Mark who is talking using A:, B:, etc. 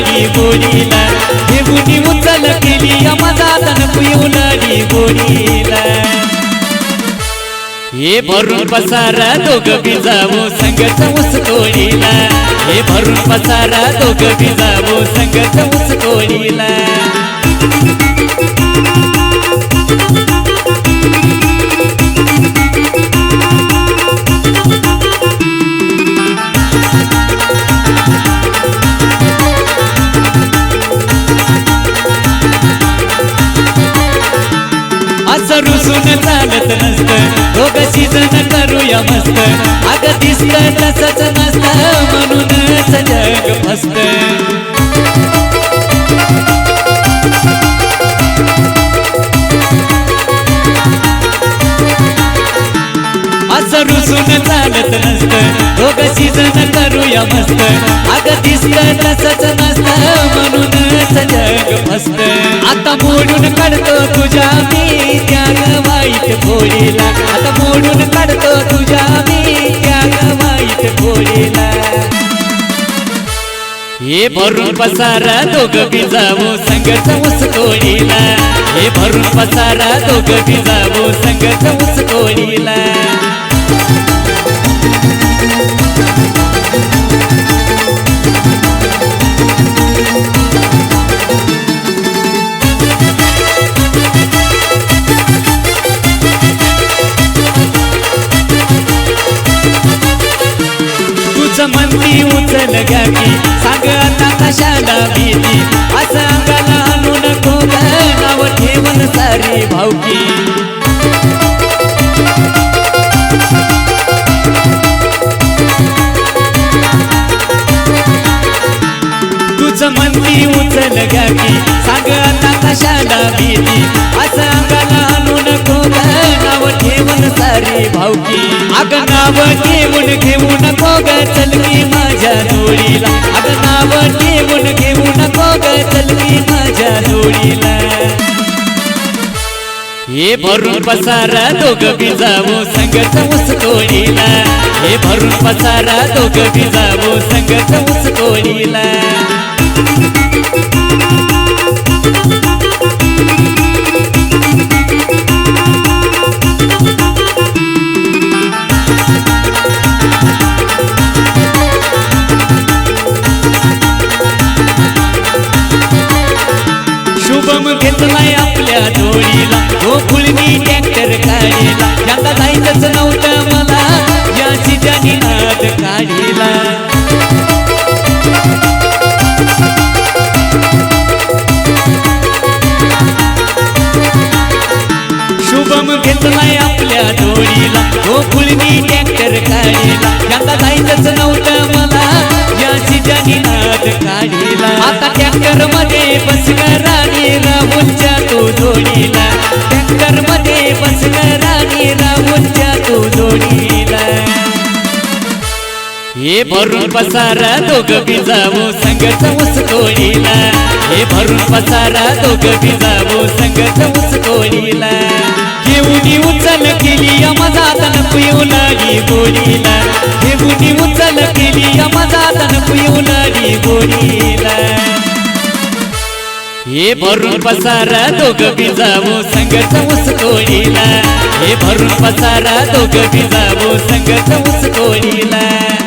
A: लागली गोडीला घेऊनी उचल केली माझा तन पिऊ लागली गोडीला हे भरून पसारा दोघ बिजावो संगत ऊस तोडीला. हे भरून पसारा दोघ भिजावो संगच ऊस रुसून चालत नसत. दोघ सीजन करूया मस्त. अग दिसत तसच नसत म्हणून सजग फसत. असं रुसून लागत नसत. दोघं सीजन करूया मस्त. अगं दिसत तसंच नसतं म्हणूनच जग फसत आता मोडून काढतो तुझ्या मी त्याग वाईट घोडीला आता मोडून काढतो तुझ्या मी त्याग वाईट घोडीला हे भरून पसारा दोघ बिजावू संगच ऊस तोडीला हे भरून पसारा दोघ भिजावो संगच ऊस समंती तुझं म्हणती उचल गाठी सांग आता कशाला भीती असं अंगाला आणू नको नाव ठेवून सारी भावकी तुझं म्हणती उचल गाठी सांग आता कशाला ग माझ्या जोडीला. अगं नाव घेऊन घेऊ नको ग चल माझ्या जोडीला. हे भरून पसारा दोघ बिजावो संगच ऊस तोडीला. हे भरून पसारा दोघ बिजावो संगच ऊस तोडीला. घेतलाय आपल्या जोडीला. गोकुळनी ट्रॅक्टर काढीला. यंदा जायचंच नव्हतं मला याची ज्यानी नाद काढीला. शुभम घेतलाय आपल्या जोडीला. गोकुळनी ट्रॅक्टर काढीला. जायचंच नव्हतं मला याची ज्यानी नाद काढीला. आता ट्रॅक्टरमध्ये हे भरून पसारा दोघ भिजावो संगत ऊस कोळीला हे भरून पसारा दोघ भिजावो संगत ऊस कोळीला घेऊन उचल केली माझा पिऊ लागी गोडीला घेऊन उचल केली माझा पिऊ लागी गोडीला हे भरून पसारा दोघ भिजावो संगत ऊस कोळीला हे भरून पसारा दोघ भिजावो संगत ऊस कोळीला